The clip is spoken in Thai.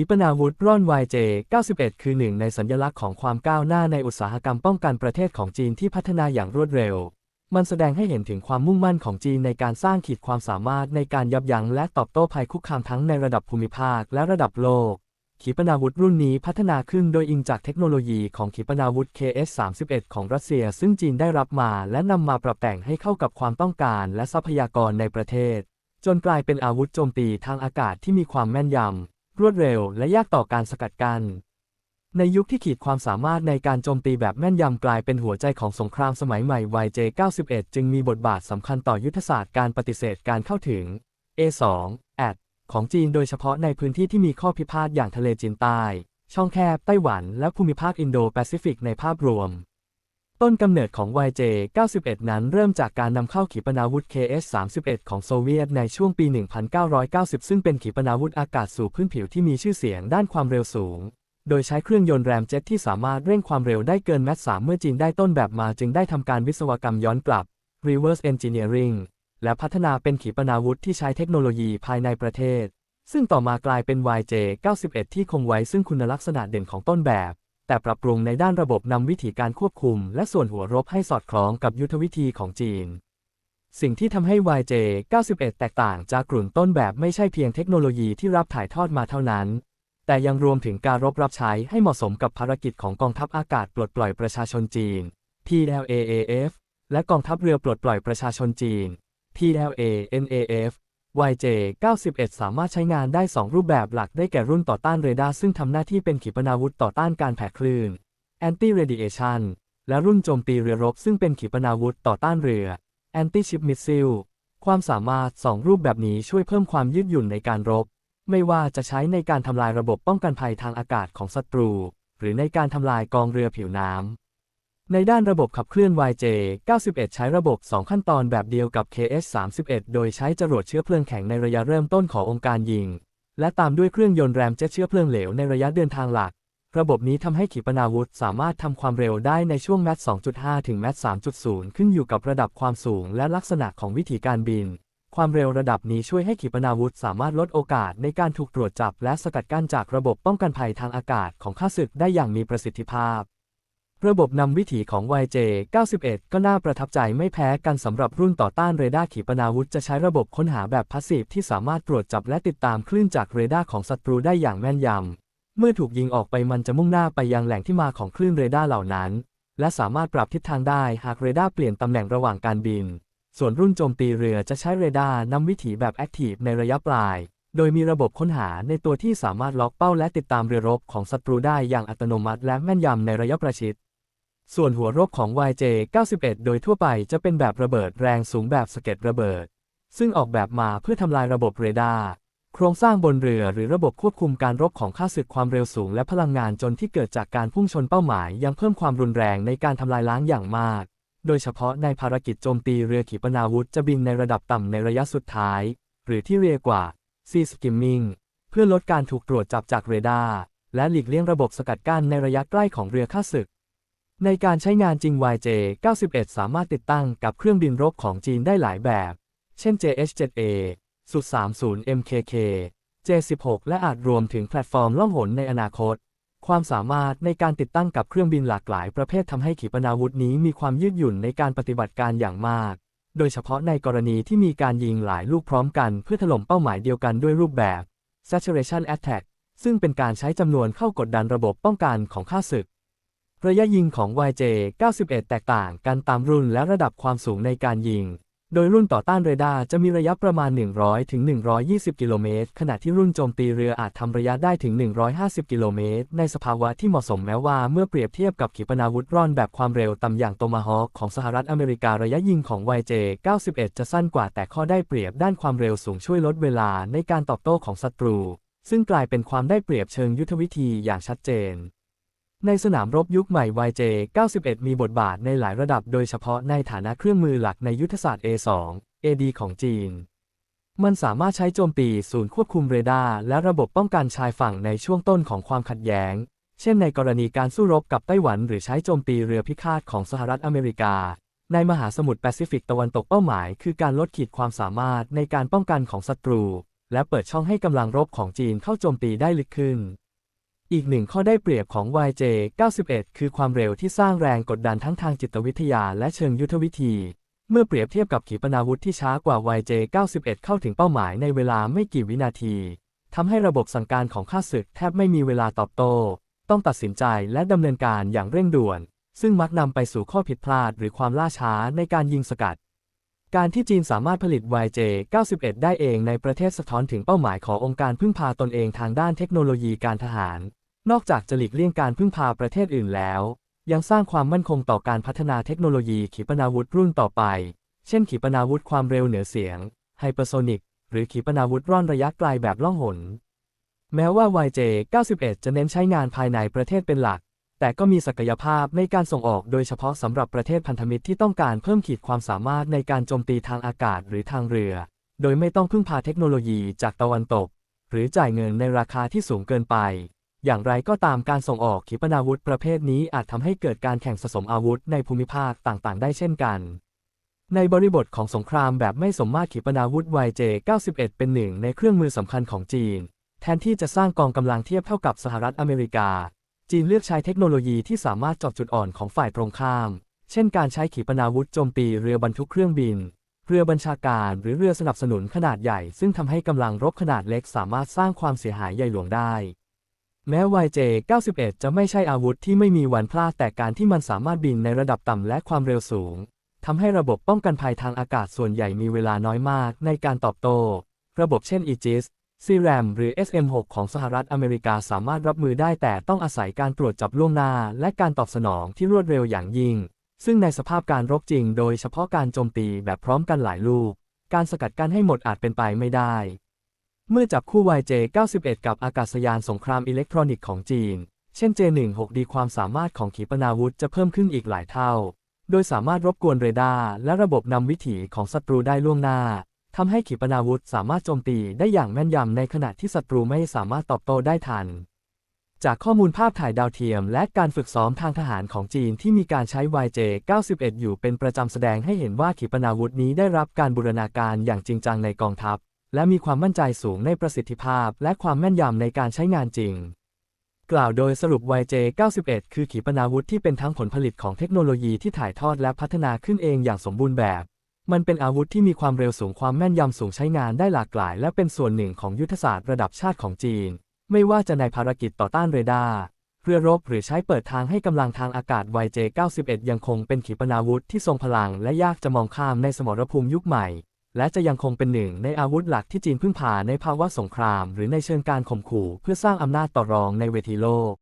ขีปนาวุธร่อน YJ-91 คือหนึ่งในสัญลักษณ์ของความก้าวหน้าในอุตสาหกรรมป้องกันประเทศของจีนที่พัฒนาอย่างรวดเร็ว มันแสดงให้เห็นถึงความมุ่งมั่นของจีนในการสร้างขีดความสามารถในการยับยั้งและตอบโต้ภัยคุกคามทั้งในระดับภูมิภาคและระดับโลก ขีปนาวุธรุ่นนี้พัฒนาขึ้นโดยอิงจากเทคโนโลยีของขีปนาวุธ KS-31 ของรัสเซีย ซึ่งจีนได้รับมาและนำมาปรับแต่งให้เข้ากับความต้องการและทรัพยากรในประเทศ จนกลายเป็นอาวุธโจมตีทางอากาศที่มีความแม่นยำ รวดเร็วและยากต่อการสกัดกั้นในยุคที่ขีดความสามารถในการโจมตีแบบแม่นยำกลายเป็นหัวใจของสงครามสมัยใหม่ YJ91 จึงมีบทบาทสำคัญต่อยุทธศาสตร์การปฏิเสธการเข้าถึง A2 at ของจีนโดยเฉพาะในพื้นที่ที่มีข้อพิพาทอย่างทะเลจีนใต้ ช่องแคบไต้หวัน และภูมิภาคอินโดแปซิฟิกในภาพรวม ต้นกำเนิดของ YJ91 นั้นเริ่มจากการนำเข้าขีปนาวุธ KS-31 ของโซเวียตในช่วงปี 1990 ซึ่งเป็นขีปนาวุธอากาศสู่พื้นผิวที่มีชื่อเสียงด้านความเร็วสูง โดยใช้เครื่องยนต์แรมเจ็ตที่สามารถเร่งความเร็วได้เกินแมต3เมื่อจีนได้ต้นแบบมาจึงได้ทำการวิศวกรรมย้อนกลับ reverse engineering และพัฒนาเป็นขีปนาวุธที่ใช้เทคโนโลยีภายในประเทศ ซึ่งต่อมากลายเป็น YJ91 ที่คงไว้ซึ่งคุณลักษณะเด่นของต้นแบบ แต่ปรับปรุงในด้านระบบนำวิธีการควบคุม และส่วนหัวรบให้สอดคล้องกับยุทธวิธีของจีน สิ่งที่ทำให้ YJ91 แตกต่างจากกลุ่มต้นแบบไม่ใช่เพียงเทคโนโลยีที่รับถ่ายทอดมาเท่านั้น แต่ยังรวมถึงการรบรับใช้ให้เหมาะสมกับภารกิจของกองทัพอากาศปลดปล่อยประชาชนจีน PLAAF และกองทัพเรือปลดปล่อยประชาชนจีน PLANAF YJ91 สามารถใช้งานได้ 2 รูปแบบหลักได้แก่รุ่นต่อต้านเรดาร์ซึ่งทำหน้าที่เป็นขีปนาวุธต่อต้านการแผ่คลื่น Anti Radiation และรุ่นโจมตีเรือรบซึ่งเป็นขีปนาวุธต่อต้านเรือ Anti Ship Missile ความสามารถ 2 รูปแบบนี้ช่วยเพิ่มความยืดหยุ่นในการรบ ไม่ว่าจะใช้ในการทำลายระบบป้องกันภัยทางอากาศของศัตรู หรือในการทำลายกองเรือผิวน้ำ ในด้านระบบขับเคลื่อน YJ91 ใช้ระบบ 2 ขั้นตอนแบบเดียวกับ KS31 โดยใช้จรวดเชื้อเพลิงแข็งในระยะเริ่มต้นขององค์การยิง และตามด้วยเครื่องยนต์แรมเจ็ตเชื้อเพลิงเหลวในระยะเดินทางหลัก ระบบนี้ทำให้ขีปนาวุธสามารถทำความเร็วได้ในช่วงแมต2.5 ถึงแมต3.0 ขึ้นอยู่กับระดับความสูงและลักษณะของวิธีการบิน ความเร็วระดับนี้ช่วยให้ขีปนาวุธสามารถลดโอกาสในการถูกตรวจจับ และสกัดกั้นจากระบบป้องกันภัยทางอากาศของข้าศึกได้อย่างมีประสิทธิภาพ ระบบนำวิถีของ YJ91 ก็น่าประทับใจไม่แพ้กันสำหรับรุ่นต่อต้านเรดาร์ขีปนาวุธจะใช้ระบบค้นหาแบบพาสซีฟที่สามารถตรวจจับและติดตามคลื่นจากเรดาร์ของศัตรูได้อย่างแม่นยำ เมื่อถูกยิงออกไปมันจะมุ่งหน้าไปยังแหล่งที่มาของคลื่นเรดาร์เหล่านั้น และสามารถปรับทิศทางได้หากเรดาร์เปลี่ยนตำแหน่งระหว่างการบิน ส่วนรุ่นโจมตีเรือจะใช้เรดาร์นำวิถีแบบแอคทีฟในระยะปลาย โดยมีระบบค้นหาในตัวที่สามารถล็อกเป้าและติดตามเรือรบของศัตรูได้อย่างอัตโนมัติและแม่นยำในระยะประชิด ส่วนหัวรบของ YJ91 โดยทั่วไปจะเป็นแบบระเบิดแรงสูงแบบสะเก็ดระเบิด ซึ่งออกแบบมาเพื่อทำลายระบบเรดาร์โครงสร้างบนเรือหรือระบบควบคุมการรบของข้าศึกความเร็วสูงและพลังงานจนที่เกิดจากการพุ่งชนเป้าหมาย ยังเพิ่มความรุนแรงในการทำลายล้างอย่างมาก โดยเฉพาะในภารกิจโจมตีเรือขีปนาวุธจะบินในระดับต่ำในระยะสุดท้าย หรือที่เรียกว่า Sea Skimming เพื่อลดการถูกตรวจจับจากเรดาร์และหลีกเลี่ยงระบบสกัดกั้นในระยะใกล้ของเรือข้าศึก ในการใช้งานจริง YJ91 สามารถติดตั้งกับเครื่องบินรบของจีนได้หลายแบบ เช่น JH7A สุด30 MKK J16 และอาจรวมถึงแพลตฟอร์มล่องหนในอนาคต ความสามารถในการติดตั้งกับเครื่องบินหลากหลายประเภททำให้ขีปนาวุธนี้มีความยืดหยุ่นในการปฏิบัติการอย่างมาก โดยเฉพาะในกรณีที่มีการยิงหลายลูกพร้อมกันเพื่อถล่มเป้าหมายเดียวกันด้วยรูปแบบ saturation attack ซึ่งเป็นการใช้จำนวนเข้ากดดันระบบป้องกันของข้าศึก ระยะยิงของ YJ91 แตกต่างกันตามรุ่นและระดับความสูงในการยิง โดยรุ่นต่อต้านเรดาร์จะมีระยะประมาณ 100 ถึง 120 กิโลเมตร ขณะที่รุ่นโจมตีเรืออาจทำระยะได้ถึง 150 กิโลเมตร ในสภาวะที่เหมาะสมแม้ว่าเมื่อเปรียบเทียบกับขีปนาวุธร่อนแบบความเร็วต่ำอย่างโตมาฮอคของสหรัฐอเมริการะยะยิงของ YJ91 จะสั้นกว่าแต่ข้อได้เปรียบด้านความเร็วสูงช่วยลดเวลาในการตอบโต้ของศัตรู ซึ่งกลายเป็นความได้เปรียบเชิงยุทธวิธีอย่างชัดเจน ในสนามรบยุคใหม่ YJ91 มีบทบาทในหลายระดับโดยเฉพาะในฐานะเครื่องมือหลักในยุทธศาสตร์ A2 AD ของจีน มันสามารถใช้โจมตีศูนย์ควบคุมเรดาร์และระบบป้องกันชายฝั่งในช่วงต้นของความขัดแย้ง เช่นในกรณีการสู้รบกับไต้หวันหรือใช้โจมตีเรือพิฆาตของสหรัฐอเมริกา ในมหาสมุทรแปซิฟิกตะวันตกเป้าหมาย คือการลดขีดความสามารถในการป้องกันของศัตรู และเปิดช่องให้กำลังรบของจีนเข้าโจมตีได้ลึกขึ้น อีกหนึ่งข้อได้เปรียบของ YJ91 คือความเร็วที่สร้างแรงกดดันทั้งทางจิตวิทยาและเชิงยุทธวิธี เมื่อเปรียบเทียบกับขีปนาวุธที่ช้ากว่า YJ91 เข้าถึงเป้าหมายในเวลาไม่กี่วินาทีทำให้ระบบสั่งการของข้าศึกแทบไม่มีเวลาตอบโต้ ต้องตัดสินใจและดำเนินการอย่างเร่งด่วน ซึ่งมักนำไปสู่ข้อผิดพลาดหรือความล่าช้าในการยิงสกัด การที่จีนสามารถผลิต YJ91 ได้เองในประเทศสะท้อนถึงเป้าหมายขององค์การพึ่งพาตนเองทางด้านเทคโนโลยีการทหาร นอกจากจะหลีกเลี่ยงการพึ่งพาประเทศอื่นแล้ว ยังสร้างความมั่นคงต่อการพัฒนาเทคโนโลยีขีปนาวุธรุ่นต่อไป เช่นขีปนาวุธความเร็วเหนือเสียงไฮเปอร์โซนิกหรือขีปนาวุธร่อนระยะไกลแบบล่องหน แม้ว่า YJ91 จะเน้นใช้งานภายในประเทศเป็นหลัก แต่ก็มีศักยภาพในการส่งออกโดยเฉพาะสำหรับประเทศพันธมิตรที่ต้องการเพิ่มขีดความสามารถในการโจมตีทางอากาศหรือทางเรือ โดยไม่ต้องพึ่งพาเทคโนโลยีจากตะวันตก หรือจ่ายเงินในราคาที่สูงเกินไป อย่างไรก็ตามการส่งออกขีปนาวุธประเภทนี้อาจทำให้เกิดการแข่งสะสมอาวุธในภูมิภาคต่างๆ ได้เช่นกัน ในบริบทของสงครามแบบไม่สมมาตรขีปนาวุธ YJ91 เป็นหนึ่งในเครื่องมือสำคัญของจีน แทนที่จะสร้างกองกำลังเทียบเท่ากับสหรัฐอเมริกา จีนเลือกใช้เทคโนโลยีที่สามารถเจาะจุดอ่อนของฝ่ายตรงข้าม เช่น การใช้ขีปนาวุธโจมตีเรือบรรทุกเครื่องบิน เรือบัญชาการหรือเรือสนับสนุนขนาดใหญ่ ซึ่งทำให้กำลังรบขนาดเล็กสามารถสร้างความเสียหายใหญ่หลวงได้ แม้ YJ91 จะไม่ใช่อาวุธที่ไม่มีวันพลาดแต่การที่มันสามารถบินในระดับต่ำและความเร็วสูงทำให้ระบบป้องกันภัยทางอากาศส่วนใหญ่มีเวลาน้อยมากในการตอบโต้ ระบบเช่น Aegis CRAM หรือ SM6 ของสหรัฐอเมริกาสามารถรับมือได้แต่ต้องอาศัยการตรวจจับล่วงหน้า และการตอบสนองที่รวดเร็วอย่างยิ่ง ซึ่งในสภาพการรบจริงโดยเฉพาะการโจมตีแบบพร้อมกันหลายลูก การสกัดกั้นให้หมดอาจเป็นไปไม่ได้ เมื่อจับคู่ YJ91 กับอากาศยานสงครามอิเล็กทรอนิกส์ของจีน เช่น J16D ความสามารถของขีปนาวุธจะเพิ่มขึ้นอีกหลายเท่า โดยสามารถรบกวนเรดาร์และระบบนำวิถีของศัตรูได้ล่วงหน้าทำให้ขีปนาวุธสามารถโจมตีได้อย่างแม่นยำในขณะที่ศัตรูไม่สามารถตอบโต้ได้ทัน จากข้อมูลภาพถ่ายดาวเทียม และการฝึกซ้อมทางทหารของจีนที่มีการใช้ YJ91 อยู่เป็นประจำแสดงให้เห็นว่าขีปนาวุธนี้ได้รับการบูรณาการอย่างจริงจังในกองทัพ และมีความมั่นใจสูงในประสิทธิภาพ และความแม่นยำในการใช้งานจริง กล่าวโดยสรุป YJ91 คือขีปนาวุธที่เป็นทั้งผลผลิตของเทคโนโลยีที่ถ่ายทอดและพัฒนาขึ้นเองอย่างสมบูรณ์แบบ มันเป็นอาวุธที่มีความเร็วสูงความแม่นยำสูงใช้งานได้หลากหลาย และเป็นส่วนหนึ่งของยุทธศาสตร์ระดับชาติของจีน ไม่ว่าจะในภารกิจต่อต้านเรดาร์เรือรบหรือใช้เปิดทางให้กำลังทางอากาศ YJ91 ยังคงเป็นขีปนาวุธที่ทรงพลังและยากจะมองข้ามในสมรภูมิยุคใหม่ และจะยังคงเป็นหนึ่งในอาวุธหลักที่จีนพึ่งพาในภาวะสงคราม หรือในเชิงการข่มขู่เพื่อสร้างอำนาจต่อรองในเวทีโลก